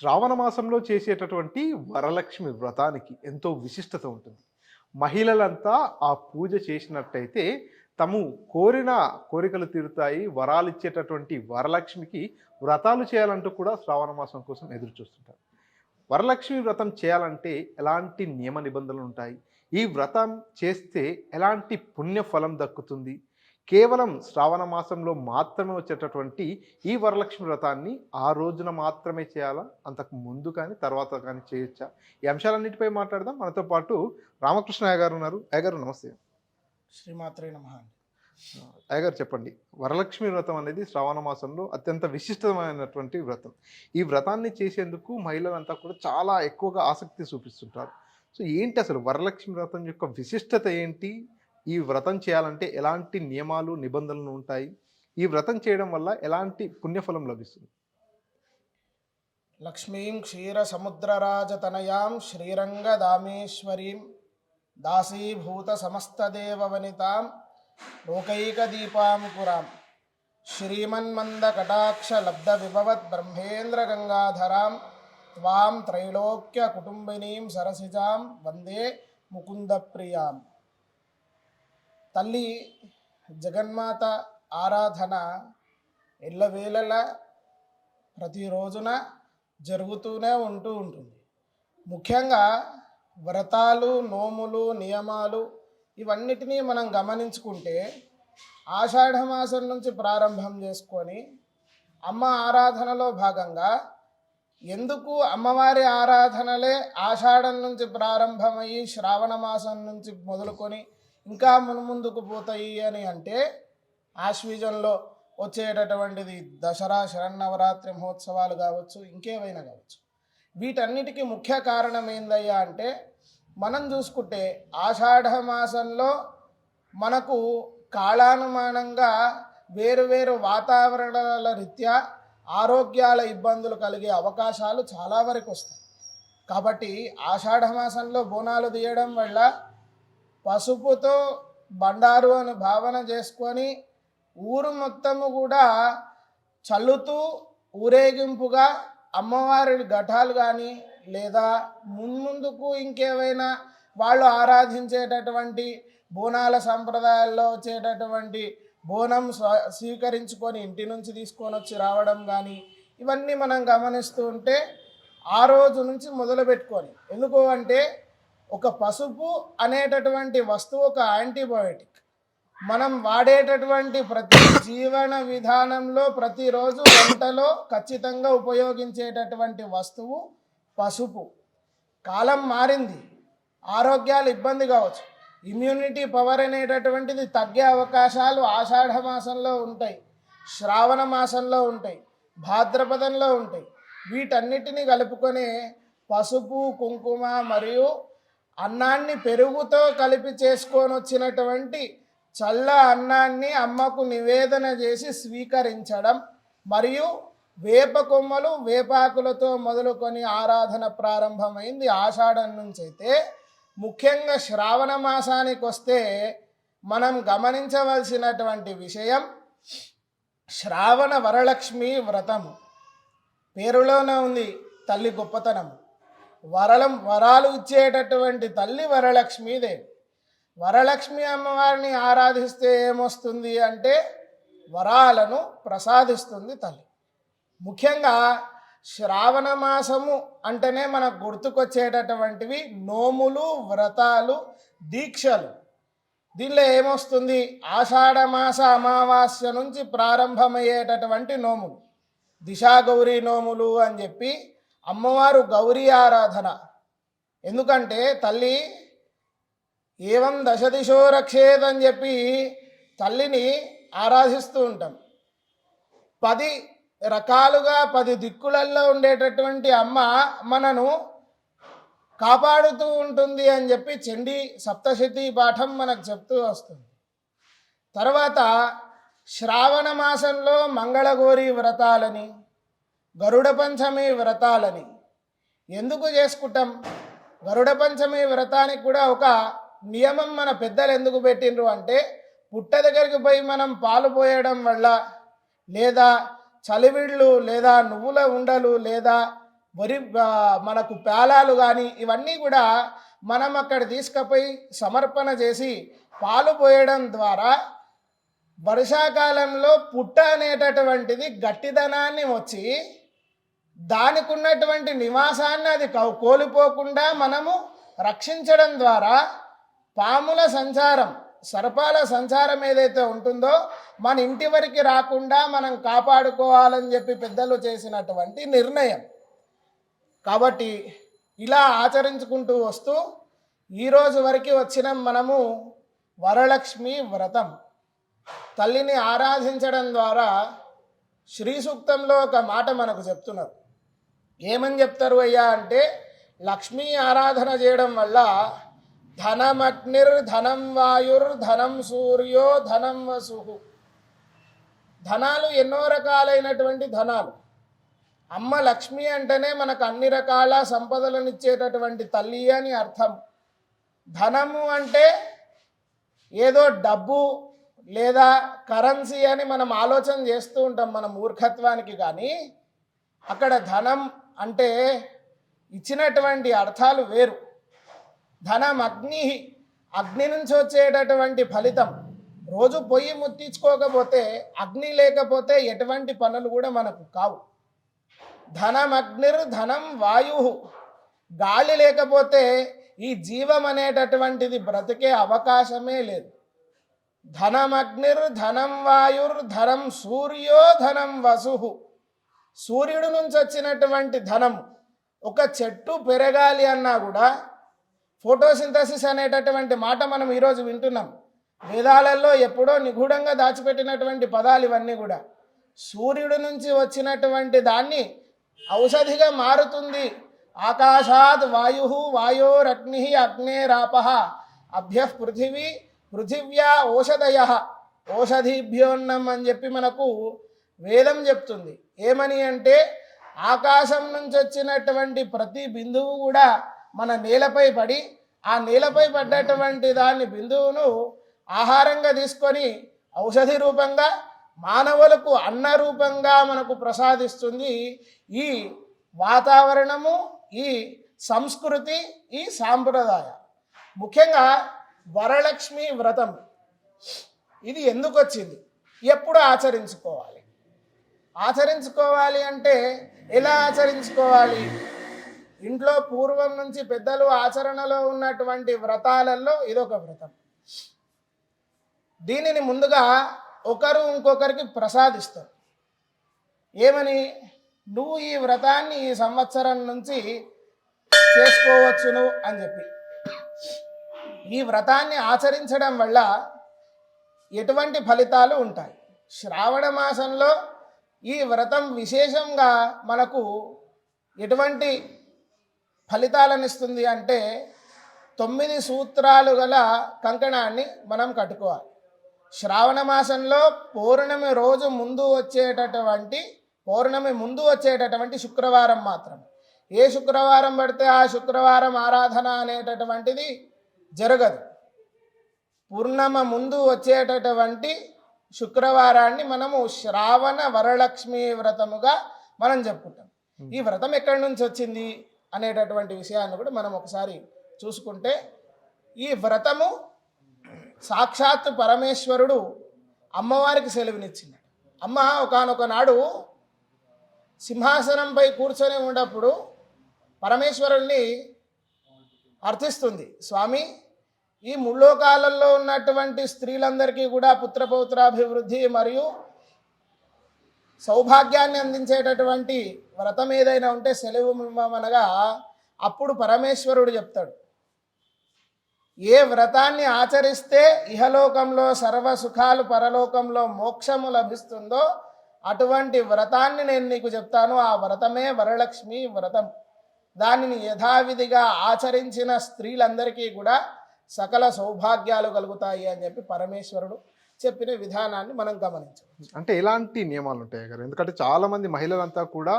శ్రావణ మాసంలో చేసేటటువంటి వరలక్ష్మి వ్రతానికి ఎంతో విశిష్టత ఉంటుంది. మహిళలంతా ఆ పూజ చేసినట్టయితే తము కోరిన కోరికలు తీరుతాయి. వరాలు ఇచ్చేటటువంటి వరలక్ష్మికి వ్రతాలు చేయాలంటూ కూడా శ్రావణ మాసం కోసం ఎదురు చూస్తుంటారు. వరలక్ష్మి వ్రతం చేయాలంటే ఎలాంటి నియమ నిబంధనలు ఉంటాయి? ఈ వ్రతం చేస్తే ఎలాంటి పుణ్యఫలం దక్కుతుంది? కేవలం శ్రావణ మాసంలో మాత్రమే వచ్చేటటువంటి ఈ వరలక్ష్మి వ్రతాన్ని ఆ రోజున మాత్రమే చేయాలా? అంతకు ముందు కానీ తర్వాత కానీ చేయొచ్చా? ఈ అంశాలన్నిటిపై మాట్లాడదాం. మనతో పాటు రామకృష్ణ అయ్య గారు ఉన్నారు. అయ్య గారు నమస్తే. శ్రీమాత్రే నమ అయ్య గారు చెప్పండి. వరలక్ష్మి వ్రతం అనేది శ్రావణ మాసంలో అత్యంత విశిష్టమైనటువంటి వ్రతం. ఈ వ్రతాన్ని చేసేందుకు మహిళలంతా కూడా చాలా ఎక్కువగా ఆసక్తి చూపిస్తుంటారు. సో ఏంటి అసలు వరలక్ష్మి వ్రతం యొక్క విశిష్టత ఏంటి? ఈ వ్రతం చేయాలంటే ఎలాంటి నియమాలు నిబంధనలు ఉంటాయి? ఈ వ్రతం చేయడం వల్ల ఎలాంటి పుణ్యఫలం లభిస్తుంది? లక్ష్మీం క్షీర సముద్రరాజతనయం శ్రీరంగ శ్రీరంగదామేశ్వరీం దాసీభూత సమస్తదేవవనితాం లోకైకదీపాం పురాం. బ్రహ్మేంద్ర గంగాధరాం త్వాం త్రైలోక్య కుటుంబినీం సరసిజాం వందే ముకుందప్రియాం తల్లి జగన్మాత ఆరాధన ఎల్లవేళలా ప్రతిరోజున జరుగుతూనే ఉంటూ ఉంటుంది. ముఖ్యంగా వ్రతాలు నోములు నియమాలు ఇవన్నిటినీ మనం గమనించుకుంటే ఆషాఢమాసం నుంచి ప్రారంభం చేసుకొని అమ్మ ఆరాధనలో భాగంగా ఎందుకు అమ్మవారి ఆరాధనలే ఆషాఢం నుంచి ప్రారంభమయ్యి శ్రావణ మాసం నుంచి మొదలుకొని ఇంకా మున్ముందుకు పోతాయి అని అంటే ఆశ్వీజంలో వచ్చేటటువంటిది దసరా శరన్నవరాత్రి మహోత్సవాలు కావచ్చు ఇంకేవైనా కావచ్చు. వీటన్నిటికీ ముఖ్య కారణం ఏందయ్యా అంటే మనం చూసుకుంటే ఆషాఢ మాసంలో మనకు కాలానుమానంగా వేరు వేరు వాతావరణాల రీత్యా ఆరోగ్యాల ఇబ్బందులు కలిగే అవకాశాలు చాలా వరకు వస్తాయి. కాబట్టి ఆషాఢ మాసంలో బోనాలు తీయడం వల్ల పసుపుతో బండారు అని భావన చేసుకొని ఊరు మొత్తము కూడా చల్లుతూ ఊరేగింపుగా అమ్మవారి ఘటాలు కానీ లేదా మున్ముందుకు ఇంకేవైనా వాళ్ళు ఆరాధించేటటువంటి బోనాల సంప్రదాయాల్లో వచ్చేటటువంటి బోనం స్వ- స్వీకరించుకొని ఇంటి నుంచి తీసుకొని వచ్చి రావడం కానీ ఇవన్నీ మనం గమనిస్తూ ఉంటే ఆ రోజు నుంచి మొదలుపెట్టుకొని. ఎందుకు అంటే ఒక పసుపు అనేటటువంటి వస్తువు ఒక యాంటీబయోటిక్. మనం వాడేటటువంటి ప్రతి జీవన విధానంలో ప్రతిరోజు వంటలో ఖచ్చితంగా ఉపయోగించేటటువంటి వస్తువు పసుపు. కాలం మారింది. ఆరోగ్యాలు ఇబ్బంది కావచ్చు. ఇమ్యూనిటీ పవర్ అనేటటువంటిది తగ్గే అవకాశాలు ఆషాఢ మాసంలో ఉంటాయి. శ్రావణ మాసంలో ఉంటాయి. భాద్రపదంలో ఉంటాయి. వీటన్నిటిని కలుపుకొని పసుపు కుంకుమ మరియు అన్నాన్ని పెరుగుతో కలిపి చేసుకొని వచ్చినటువంటి చల్ల అన్నాన్ని అమ్మకు నివేదన చేసి స్వీకరించడం మరియు వేప కొమ్మలు వేపాకులతో మొదలుకొని ఆరాధన ప్రారంభమైంది ఆషాఢం నుంచి అయితే ముఖ్యంగా శ్రావణ మాసానికి వస్తే మనం గమనించవలసినటువంటి విషయం శ్రావణ వరలక్ష్మి వ్రతము. పేరులోనే ఉంది తల్లి గొప్పతనం వరలం వరాలు ఇచ్చేటటువంటి తల్లి వరలక్ష్మీదేవి. వరలక్ష్మి అమ్మవారిని ఆరాధిస్తే ఏమొస్తుంది అంటే వరాలను ప్రసాదిస్తుంది తల్లి. ముఖ్యంగా శ్రావణ మాసము అంటేనే మనకు గుర్తుకొచ్చేటటువంటివి నోములు వ్రతాలు దీక్షలు. దీనిలో ఏమొస్తుంది? ఆషాఢ మాస అమావాస్య నుంచి ప్రారంభమయ్యేటటువంటి నోములు. దిశా గౌరీ నోములు అని చెప్పి అమ్మవారు గౌరీ ఆరాధన. ఎందుకంటే తల్లి ఏవం దశ దిశో రక్షేద్ అని చెప్పి తల్లిని ఆరాధిస్తూ ఉంటాం. పది రకాలుగా పది దిక్కులలో ఉండేటటువంటి అమ్మ మనను కాపాడుతూ ఉంటుంది అని చెప్పి చండీ సప్తశతి పాఠం మనకు చెప్తూ వస్తుంది. తర్వాత శ్రావణ మాసంలో మంగళగౌరి వ్రతాలని గరుడ పంచమి వ్రతాలని. ఎందుకు చేసుకుంటాం? గరుడ పంచమి వ్రతానికి కూడా ఒక నియమం మన పెద్దలు ఎందుకు పెట్టిండ్రు అంటే పుట్ట దగ్గరికి పోయి మనం పాలు పోయడం వల్ల లేదా చలివిళ్ళు లేదా నువ్వుల ఉండలు లేదా వరి మనకు పేలాలు కానీ ఇవన్నీ కూడా మనం అక్కడ తీసుకుపోయి సమర్పణ చేసి పాలు పోయడం ద్వారా వర్షాకాలంలో పుట్ట అనేటటువంటిది గట్టిదనాన్ని వచ్చి దానికి ఉన్నటువంటి నివాసాన్ని అది కోల్పోకుండా మనము రక్షించడం ద్వారా పాముల సంచారం సర్పాల సంచారం ఏదైతే ఉంటుందో మన ఇంటి వరకు రాకుండా మనం కాపాడుకోవాలని చెప్పి పెద్దలు చేసినటువంటి నిర్ణయం. కాబట్టి ఇలా ఆచరించుకుంటూ వస్తూ ఈరోజు వరకు వచ్చిన మనము వరలక్ష్మి వ్రతం. తల్లిని ఆరాధించడం ద్వారా శ్రీ సూక్తంలో ఒక మాట మనకు చెప్తున్నారు. ఏమని చెప్తారు అయ్యా అంటే లక్ష్మీ ఆరాధన చేయడం వల్ల ధనమగ్నిర్ ధనం వాయుర్ ధనం సూర్యో ధనం వసు. ధనాలు ఎన్నో రకాలైనటువంటి ధనాలు. అమ్మ లక్ష్మి అంటేనే మనకు అన్ని రకాల సంపదలను ఇచ్చేటటువంటి తల్లి అని అర్థం. ధనము అంటే ఏదో డబ్బు లేదా కరెన్సీ అని మనం ఆలోచన చేస్తూ ఉంటాం మన మూర్ఖత్వానికి కానీ అక్కడ ధనం అంటే ఇచ్చినటువంటి అర్థాలు వేరు. ధనం అగ్ని అగ్ని నుంచి వచ్చేటటువంటి ఫలితం. రోజు పొయ్యి ముట్టించుకోకపోతే అగ్ని లేకపోతే ఎటువంటి పనులు కూడా మనకు కావు. ధనం అగ్నిర్ ధనం వాయు గాలి లేకపోతే ఈ జీవం అనేటటువంటిది బ్రతికే అవకాశమే లేదు. ధనమగ్నిర్ ధనం వాయుర్ ధనం సూర్యో ధనం వసు సూర్యుడి నుంచి వచ్చినటువంటి ధనం ఒక చెట్టు పెరగాలి అన్నా కూడా ఫోటోసింథసిస్ అనేటటువంటి మాట మనం ఈరోజు వింటున్నాం. వేదాలలో ఎప్పుడో నిగూఢంగా దాచిపెట్టినటువంటి పదాలు ఇవన్నీ కూడా. సూర్యుడి నుంచి వచ్చినటువంటి దాన్ని ఔషధిగా మారుతుంది. ఆకాశాత్ వాయు వాయోరగ్ని అగ్నేరాప అభ్య పృథివీ పృథివ్యా ఓషధయ ఓషధిభ్యోన్నం అని చెప్పి మనకు వేదం చెప్తుంది. ఏమని అంటే ఆకాశం నుంచి వచ్చినటువంటి ప్రతి బిందువు కూడా మన నేలపై పడి ఆ నేలపై పడ్డటువంటి దాని బిందువును ఆహారంగా తీసుకొని ఔషధి రూపంగా మానవులకు అన్న రూపంగా మనకు ప్రసాదిస్తుంది ఈ వాతావరణము ఈ సంస్కృతి ఈ సాంప్రదాయ. ముఖ్యంగా వరలక్ష్మి వ్రతం. ఇది ఎందుకు వచ్చింది? ఎప్పుడు ఆచరించుకోవాలి? ఆచరించుకోవాలి అంటే ఎలా ఆచరించుకోవాలి? ఇంట్లో పూర్వం నుంచి పెద్దలు ఆచరణలో ఉన్నటువంటి వ్రతాలలో ఇదొక వ్రతం. దీనిని ముందుగా ఒకరు ఇంకొకరికి ప్రసాదిస్తారు. ఏమని? నువ్వు ఈ వ్రతాన్ని ఈ సంవత్సరం నుంచి చేసుకోవచ్చును అని చెప్పి. ఈ వ్రతాన్ని ఆచరించడం వల్ల ఎటువంటి ఫలితాలు ఉంటాయి? శ్రావణ మాసంలో ఈ వ్రతం విశేషంగా మనకు ఎటువంటి ఫలితాలను ఇస్తుంది అంటే తొమ్మిది సూత్రాలు గల కంకణాన్ని మనం కట్టుకోవాలి. శ్రావణ మాసంలో పౌర్ణమి రోజు ముందు వచ్చేటటువంటి పౌర్ణమి ముందు వచ్చేటటువంటి శుక్రవారం మాత్రం ఏ శుక్రవారం పడితే ఆ శుక్రవారం ఆరాధన అనేటటువంటిది జరగదు. పూర్ణమ ముందు వచ్చేటటువంటి శుక్రవారాన్ని మనము శ్రావణ వరలక్ష్మి వ్రతముగా మనం చెప్పుకుంటాం ఈ వ్రతం ఎక్కడి నుంచి వచ్చింది అనేటటువంటి విషయాన్ని కూడా మనం ఒకసారి చూసుకుంటే ఈ వ్రతము సాక్షాత్ పరమేశ్వరుడు అమ్మవారికి సెలవునిచ్చింది. అమ్మ ఒకనొక నాడు సింహాసనంపై కూర్చొని ఉన్నప్పుడు పరమేశ్వరుణ్ణి అర్థిస్తుంది స్వామి ఈ ముల్లోకాలలో ఉన్నటువంటి స్త్రీలందరికీ కూడా పుత్రపౌత్రాభివృద్ధి మరియు సౌభాగ్యాన్ని అందించేటటువంటి వ్రతం ఏదైనా ఉంటే సెలవు ఇవ్వమనగా అప్పుడు పరమేశ్వరుడు చెప్తాడు. ఏ వ్రతాన్ని ఆచరిస్తే ఇహలోకంలో సర్వ సుఖాలు పరలోకంలో మోక్షము లభిస్తుందో అటువంటి వ్రతాన్ని నేను నీకు చెప్తాను. ఆ వ్రతమే వరలక్ష్మి వ్రతం. దానిని యథావిధిగా ఆచరించిన స్త్రీలందరికీ కూడా సకల సౌభాగ్యాలు కలుగుతాయి అని చెప్పి పరమేశ్వరుడు చెప్పిన విధానాన్ని మనం గమనించవచ్చు. అంటే ఎలాంటి నియమాలు ఉంటాయి గారు? ఎందుకంటే చాలా మంది మహిళలంతా కూడా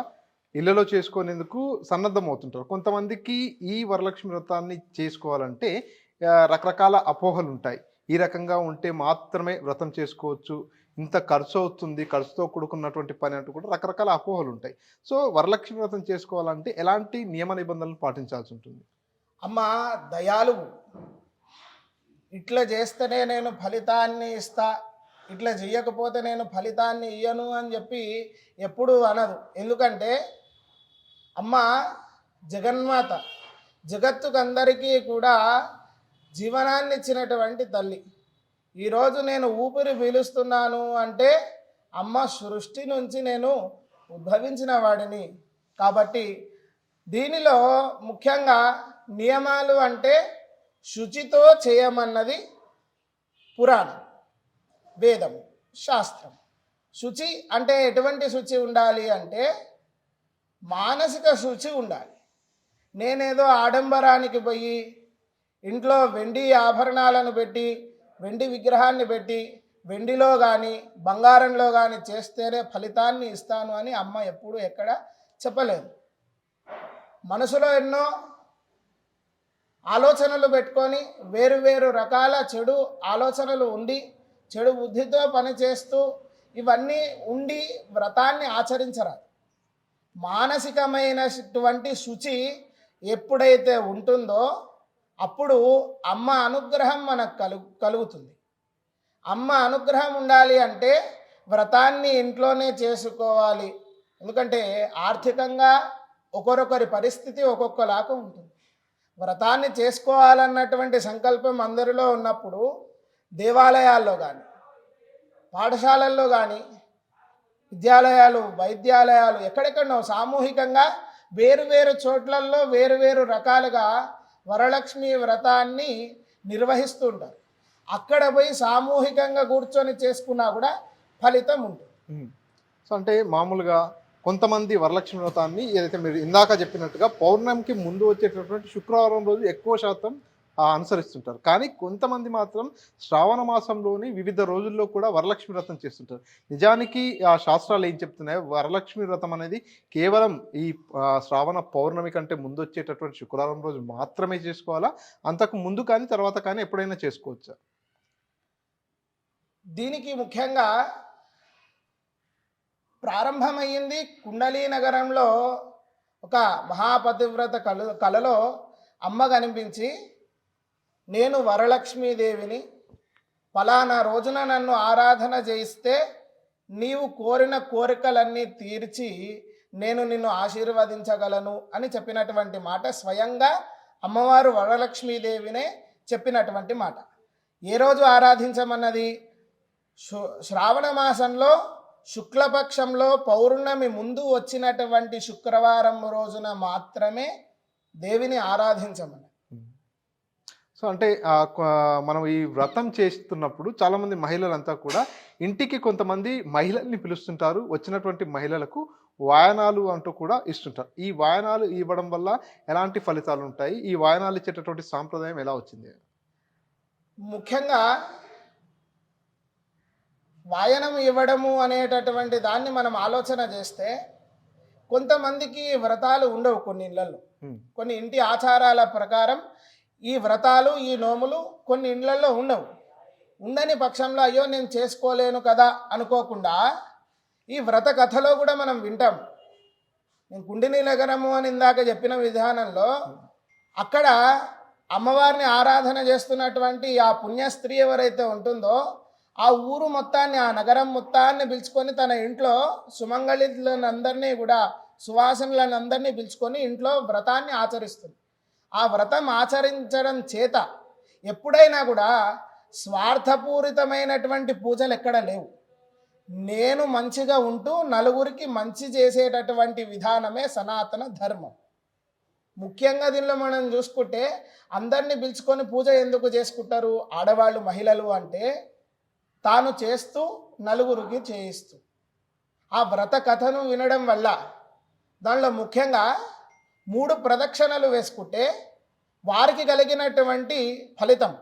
ఇళ్ళలో చేసుకునేందుకు సన్నద్ధం అవుతుంటారు. కొంతమందికి ఈ వరలక్ష్మి వ్రతాన్ని చేసుకోవాలంటే రకరకాల అపోహలు ఉంటాయి. ఈ రకంగా ఉంటే మాత్రమే వ్రతం చేసుకోవచ్చు. ఇంత ఖర్చు అవుతుంది ఖర్చుతో కూడుకున్నటువంటి పని అంటూ కూడా రకరకాల అపోహలు ఉంటాయి. సో వరలక్ష్మి వ్రతం చేసుకోవాలంటే ఎలాంటి నియమ నిబంధనలు పాటించాల్సి ఉంటుంది? అమ్మ దయాలువు ఇట్లా చేస్తేనే నేను ఫలితాన్ని ఇస్తా ఇట్లా చేయకపోతే నేను ఫలితాన్ని ఇయ్యను అని చెప్పి ఎప్పుడు అనదు. ఎందుకంటే అమ్మ జగన్మాత జగత్తుకు అందరికీ కూడా జీవనాన్ని ఇచ్చినటువంటి తల్లి. ఈరోజు నేను ఊపిరి పీలుస్తున్నాను అంటే అమ్మ సృష్టి నుంచి నేను ఉద్భవించిన వాడిని. కాబట్టి దీనిలో ముఖ్యంగా నియమాలు అంటే శుచితో చేయమన్నది పురాణం వేదం శాస్త్రం. శుచి అంటే ఎటువంటి శుచి ఉండాలి అంటే మానసిక శుచి ఉండాలి. నేనేదో ఆడంబరానికి పోయి ఇంట్లో వెండి ఆభరణాలను పెట్టి వెండి విగ్రహాన్ని పెట్టి వెండిలో కానీ బంగారంలో కానీ చేస్తేనే ఫలితాన్ని ఇస్తాను అని అమ్మ ఎప్పుడు ఎక్కడ చెప్పలేదు. మనసులో ఎన్నో ఆలోచనలు పెట్టుకొని వేరు వేరు రకాల చెడు ఆలోచనలు ఉండి చెడు బుద్ధితో పనిచేస్తూ ఇవన్నీ ఉండి వ్రతాన్ని ఆచరించరాదు. మానసికమైనటువంటి శుచి ఎప్పుడైతే ఉంటుందో అప్పుడు అమ్మ అనుగ్రహం మనకు కలుగు కలుగుతుంది. అమ్మ అనుగ్రహం ఉండాలి అంటే వ్రతాన్ని ఇంట్లోనే చేసుకోవాలి. ఎందుకంటే ఆర్థికంగా ఒకరొకరి పరిస్థితి ఒక్కొక్కలాగా ఉంటుంది. వ్రతాన్ని చేసుకోవాలన్నటువంటి సంకల్పం అందరిలో ఉన్నప్పుడు దేవాలయాల్లో కానీ పాఠశాలల్లో కానీ విద్యాలయాలు వైద్యాలయాలు ఎక్కడెక్కడో సామూహికంగా వేరు వేరు చోట్లల్లో వేరు వేరు రకాలుగా వరలక్ష్మి వ్రతాన్ని నిర్వహిస్తుంటారు అక్కడ పోయి సామూహికంగా కూర్చొని చేసుకున్నా కూడా ఫలితం ఉంటుంది. సో అంటే మామూలుగా కొంతమంది వరలక్ష్మి వ్రతాన్ని ఏదైతే మీరు ఇందాక చెప్పినట్టుగా పౌర్ణమికి ముందు వచ్చేటటువంటి శుక్రవారం రోజు ఎక్కువ శాతం అనుసరిస్తుంటారు. కానీ కొంతమంది మాత్రం శ్రావణ మాసంలోని వివిధ రోజుల్లో కూడా వరలక్ష్మి వ్రతం చేస్తుంటారు. నిజానికి ఆ శాస్త్రాలు ఏం చెప్తున్నాయి? వరలక్ష్మి వ్రతం అనేది కేవలం ఈ శ్రావణ పౌర్ణమి కంటే ముందు వచ్చేటటువంటి శుక్రవారం రోజు మాత్రమే చేసుకోవాలా? అంతకు ముందు కానీ తర్వాత కానీ ఎప్పుడైనా చేసుకోవచ్చా? దీనికి ముఖ్యంగా ప్రారంభమైంది కుండలీ నగరంలో ఒక మహాపతివ్రత కల కలలో అమ్మ కనిపించి నేను వరలక్ష్మీదేవిని ఫలానా రోజున నన్ను ఆరాధన చేయిస్తే నీవు కోరిన కోరికలన్నీ తీర్చి నేను నిన్ను ఆశీర్వదించగలను అని చెప్పినటువంటి మాట. స్వయంగా అమ్మవారు వరలక్ష్మీదేవినే చెప్పినటువంటి మాట. ఏ రోజు ఆరాధించమన్నది? శ్రావణ మాసంలో శుక్లపక్షంలో పౌర్ణమి ముందు వచ్చినటువంటి శుక్రవారం రోజున మాత్రమే దేవిని ఆరాధించమని. సో అంటే మనం ఈ వ్రతం చేస్తున్నప్పుడు చాలా మంది మహిళలంతా కూడా ఇంటికి కొంతమంది మహిళల్ని పిలుస్తుంటారు వచ్చినటువంటి మహిళలకు వాయనాలు అంటూ కూడా ఇస్తుంటారు. ఈ వాయనాలు ఇవ్వడం వల్ల ఎలాంటి ఫలితాలు ఉంటాయి? ఈ వాయనాలు ఇచ్చేటటువంటి సాంప్రదాయం ఎలా వచ్చింది? ముఖ్యంగా వాయనం ఇవ్వడము అనేటటువంటి దాన్ని మనం ఆలోచన చేస్తే కొంతమందికి వ్రతాలు ఉండవు కొన్ని ఇళ్ళలో కొన్ని ఇంటి ఆచారాల ప్రకారం ఈ వ్రతాలు ఈ నోములు కొన్ని ఇండ్లలో ఉండవు. ఉండని పక్షంలో అయ్యో నేను చేసుకోలేను కదా అనుకోకుండా ఈ వ్రత కథలో కూడా మనం వింటాం. నేను కుండిని నగరము అని ఇందాక చెప్పిన విధానంలో అక్కడ అమ్మవారిని ఆరాధన చేస్తున్నటువంటి ఆ పుణ్య స్త్రీ ఎవరైతే ఉంటుందో ఆ ఊరు మొత్తాన్ని ఆ నగరం మొత్తాన్ని పిలుచుకొని తన ఇంట్లో సుమంగళితులందరినీ కూడా సువాసనలను అందరినీ పిలుచుకొని ఇంట్లో వ్రతాన్ని ఆచరిస్తుంది. ఆ వ్రతం ఆచరించడం చేత ఎప్పుడైనా కూడా స్వార్థపూరితమైనటువంటి పూజలు ఎక్కడ లేవు. నేను మంచిగా ఉంటూ నలుగురికి మంచి చేసేటటువంటి విధానమే సనాతన ధర్మం. ముఖ్యంగా దీనిలో మనం చూసుకుంటే అందరినీ పిలుచుకొని పూజ ఎందుకు చేసుకుంటారు? ఆడవాళ్ళు మహిళలు అంటే తాను చేస్తూ నలుగురికి చేయిస్తూ. ఆ వ్రత కథను వినడం వల్ల దానిలో ముఖ్యంగా మూడు ప్రదక్షిణలు వేసుకుంటే వారికి కలిగినటువంటి ఫలితం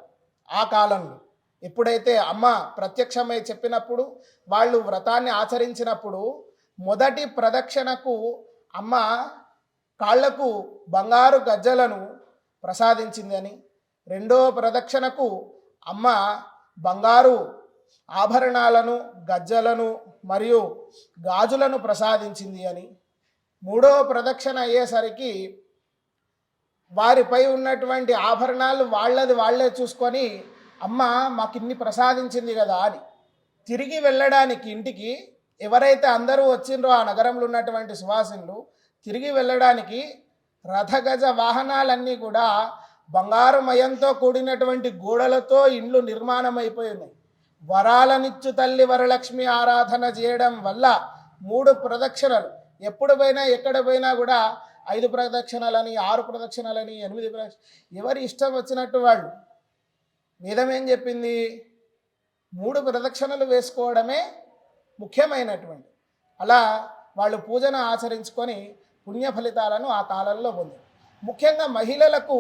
ఆ కాలంలో. ఎప్పుడైతే అమ్మ ప్రత్యక్షమై చెప్పినప్పుడు వాళ్ళు వ్రతాన్ని ఆచరించినప్పుడు మొదటి ప్రదక్షిణకు అమ్మ కాళ్ళకు బంగారు గజ్జలను ప్రసాదించిందని రెండో ప్రదక్షిణకు అమ్మ బంగారు ఆభరణాలను గజ్జలను మరియు గాజులను ప్రసాదించింది అని. మూడవ ప్రదక్షిణ అయ్యేసరికి వారిపై ఉన్నటువంటి ఆభరణాలు వాళ్ళది వాళ్ళే చూసుకొని అమ్మ మాకు ఇన్ని ప్రసాదించింది కదా అని. తిరిగి వెళ్ళడానికి ఇంటికి ఎవరైతే అందరూ వచ్చిండ్రో ఆ నగరంలో ఉన్నటువంటి సువాసిన్లు తిరిగి వెళ్ళడానికి రథగజ వాహనాలన్నీ కూడా బంగారుమయంతో కూడినటువంటి గోడలతో ఇండ్లు నిర్మాణం అయిపోయి ఉన్నాయి. వరాలనిచ్చు తల్లి వరలక్ష్మి ఆరాధన చేయడం వల్ల మూడు ప్రదక్షిణలు. ఎప్పుడు పోయినా ఎక్కడ పోయినా కూడా ఐదు ప్రదక్షిణలని ఆరు ప్రదక్షిణలని ఎనిమిది ప్రదక్షిణ ఎవరి ఇష్టం వచ్చినట్టు వాళ్ళు. వేదం ఏం చెప్పింది? మూడు ప్రదక్షిణలు వేసుకోవడమే ముఖ్యమైనటువంటి. అలా వాళ్ళు పూజను ఆచరించుకొని పుణ్య ఫలితాలను ఆ కాలంలో పొందారు. ముఖ్యంగా మహిళలకు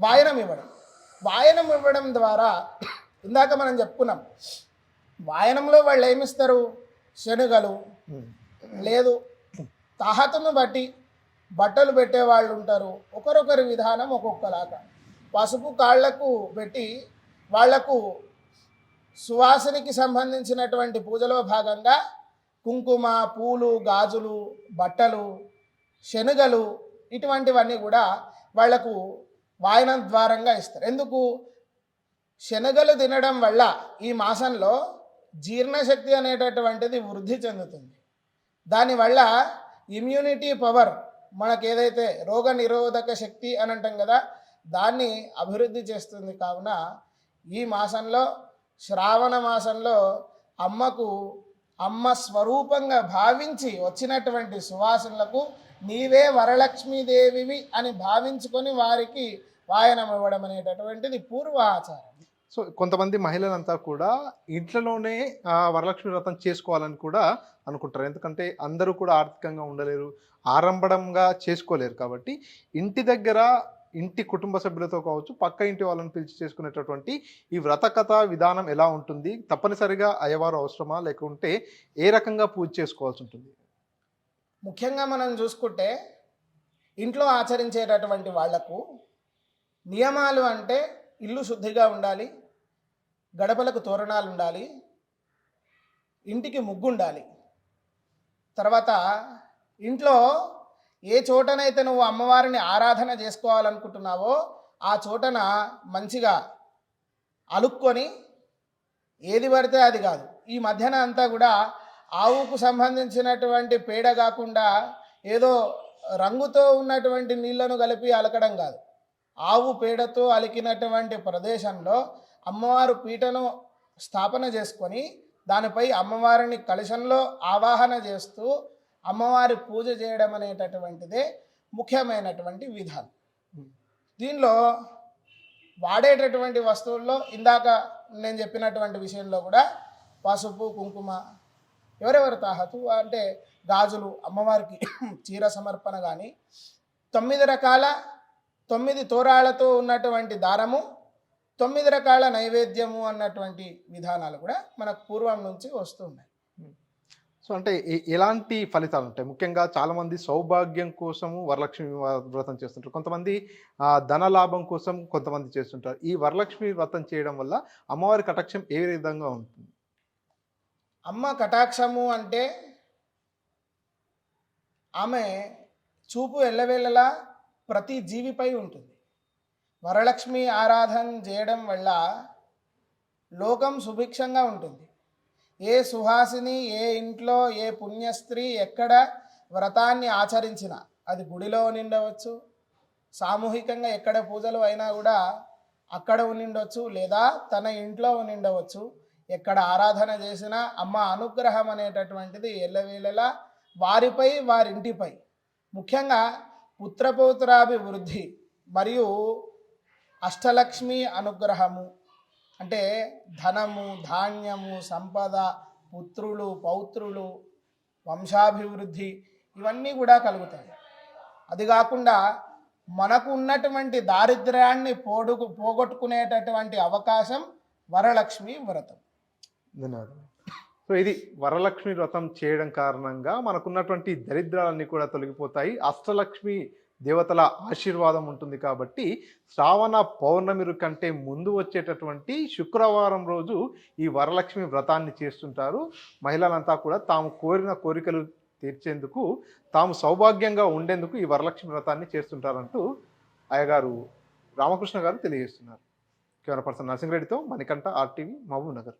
వాయనం ఇవ్వడం. వాయనం ఇవ్వడం ద్వారా ఇందాక మనం చెప్పుకున్నాం వాయనంలో వాళ్ళు ఏమిస్తారు? శనగలు. లేదు తాహతును బట్టి బట్టలు పెట్టే వాళ్ళు ఉంటారు. ఒకరొకరి విధానం ఒక్కొక్కలాగా. పసుపు కాళ్ళకు పెట్టి వాళ్ళకు సువాసనకి సంబంధించినటువంటి పూజలో భాగంగా కుంకుమ పూలు గాజులు బట్టలు శనగలు ఇటువంటివన్నీ కూడా వాళ్ళకు వాయనం ద్వారంగా ఇస్తారు. ఎందుకు? శనగలు తినడం వల్ల ఈ మాసంలో జీర్ణశక్తి అనేటటువంటిది వృద్ధి చెందుతుంది. దానివల్ల ఇమ్యూనిటీ పవర్ మనకు ఏదైతే రోగ నిరోధక శక్తి అని అంటాం కదా దాన్ని అభివృద్ధి చేస్తుంది. కావున ఈ మాసంలో శ్రావణ మాసంలో అమ్మకు అమ్మ స్వరూపంగా భావించి వచ్చినటువంటి సువాసనలకు నీవే వరలక్ష్మీదేవివి అని భావించుకొని వారికి వాయనం ఇవ్వడం అనేటటువంటిది పూర్వ ఆచారం సో కొంతమంది మహిళలంతా కూడా ఇంట్లోనే వరలక్ష్మి వ్రతం చేసుకోవాలని కూడా అనుకుంటారు. ఎందుకంటే అందరూ కూడా ఆర్థికంగా ఉండలేరు ఆరంభంగా చేసుకోలేరు కాబట్టి ఇంటి దగ్గర ఇంటి కుటుంబ సభ్యులతో కావచ్చు పక్క ఇంటి వాళ్ళని పిలిచి చేసుకునేటటువంటి ఈ వ్రత కథ విధానం ఎలా ఉంటుంది తప్పనిసరిగా అయ్యవారు అవసరమా లేకుంటే ఏ రకంగా పూజ చేసుకోవాల్సి ఉంటుంది? ముఖ్యంగా మనం చూసుకుంటే ఇంట్లో ఆచరించేటటువంటి వాళ్ళకు నియమాలు అంటే ఇల్లు శుద్ధిగా ఉండాలి గడపలకు తోరణాలు ఉండాలి ఇంటికి ముగ్గు ఉండాలి తర్వాత ఇంట్లో ఏ చోటనైతే నువ్వు అమ్మవారిని ఆరాధన చేసుకోవాలనుకుంటున్నావో ఆ చోటన మంచిగా అలుక్కొని ఏది పడితే అది కాదు. ఈ మధ్యన అంతా కూడా ఆవుకు సంబంధించినటువంటి పేడ కాకుండా ఏదో రంగుతో ఉన్నటువంటి నీళ్ళను కలిపి అలకడం కాదు. ఆవు పేడతో అలికినటువంటి ప్రదేశంలో అమ్మవారు పీటను స్థాపన చేసుకొని దానిపై అమ్మవారిని కలశంలో ఆవాహన చేస్తూ అమ్మవారి పూజ చేయడం అనేటటువంటిదే ముఖ్యమైనటువంటి విధానం. దీనిలో వాడేటటువంటి వస్తువుల్లో ఇందాక నేను చెప్పినటువంటి విషయంలో కూడా పసుపు కుంకుమ ఎవరెవరు తాహతు అంటే గాజులు అమ్మవారికి చీర సమర్పణ కానీ తొమ్మిది రకాల తొమ్మిది తోరాలతో ఉన్నటువంటి దారము తొమ్మిది రకాల నైవేద్యము అన్నటువంటి విధానాలు కూడా మనకు పూర్వం నుంచి వస్తున్నాయి సో అంటే ఎలాంటి ఫలితాలు ఉంటాయి. ముఖ్యంగా చాలా మంది సౌభాగ్యం కోసము వరలక్ష్మి వ్రతం చేస్తుంటారు. కొంతమంది ధన లాభం కోసం కొంతమంది చేస్తుంటారు. ఈ వరలక్ష్మి వ్రతం చేయడం వల్ల అమ్మవారి కటాక్షం ఏ విధంగా ఉంటుంది? అమ్మ కటాక్షము అంటే ఆమె చూపు ఎల్లవేళలా ప్రతి జీవిపై ఉంటుంది. వరలక్ష్మి ఆరాధన చేయడం వల్ల లోకం సుభిక్షంగా ఉంటుంది. ఏ సుహాసిని ఏ ఇంట్లో ఏ పుణ్యస్త్రీ ఎక్కడ వ్రతాన్ని ఆచరించినా అది గుడిలో నిండవచ్చు సామూహికంగా ఎక్కడ పూజలు అయినా కూడా అక్కడ ఉండిండవచ్చు లేదా తన ఇంట్లో ఉండిండవచ్చు. ఎక్కడ ఆరాధన చేసినా అమ్మ అనుగ్రహం అనేటటువంటిది ఎల్లవేళలా వారిపై వారింటిపై. ముఖ్యంగా పుత్రపౌత్రాభివృద్ధి మరియు అష్టలక్ష్మి అనుగ్రహము. అంటే ధనము ధాన్యము సంపద పుత్రులు పౌత్రులు వంశాభివృద్ధి ఇవన్నీ కూడా కలుగుతాయి. అది కాకుండా మనకు ఉన్నటువంటి దారిద్ర్యాన్ని పోడుకు పోగొట్టుకునేటటువంటి అవకాశం వరలక్ష్మి వ్రతం. ధన్యవాదాలు. సో ఇది వరలక్ష్మి వ్రతం చేయడం కారణంగా మనకున్నటువంటి దరిద్రాలన్నీ కూడా తొలగిపోతాయి. అష్టలక్ష్మి దేవతల ఆశీర్వాదం ఉంటుంది కాబట్టి శ్రావణ పౌర్ణమి కంటే ముందు వచ్చేటటువంటి శుక్రవారం రోజు ఈ వరలక్ష్మి వ్రతాన్ని చేస్తుంటారు. మహిళలంతా కూడా తాము కోరిన కోరికలు తీర్చేందుకు తాము సౌభాగ్యంగా ఉండేందుకు ఈ వరలక్ష్మి వ్రతాన్ని చేస్తుంటారంటూ అయ్యగారు రామకృష్ణ గారు తెలియజేస్తున్నారు. కెమెరా పర్సన్ నరసింహరెడ్డితో మణికంఠ ఆర్టీవీ మహబూబ్ నగర్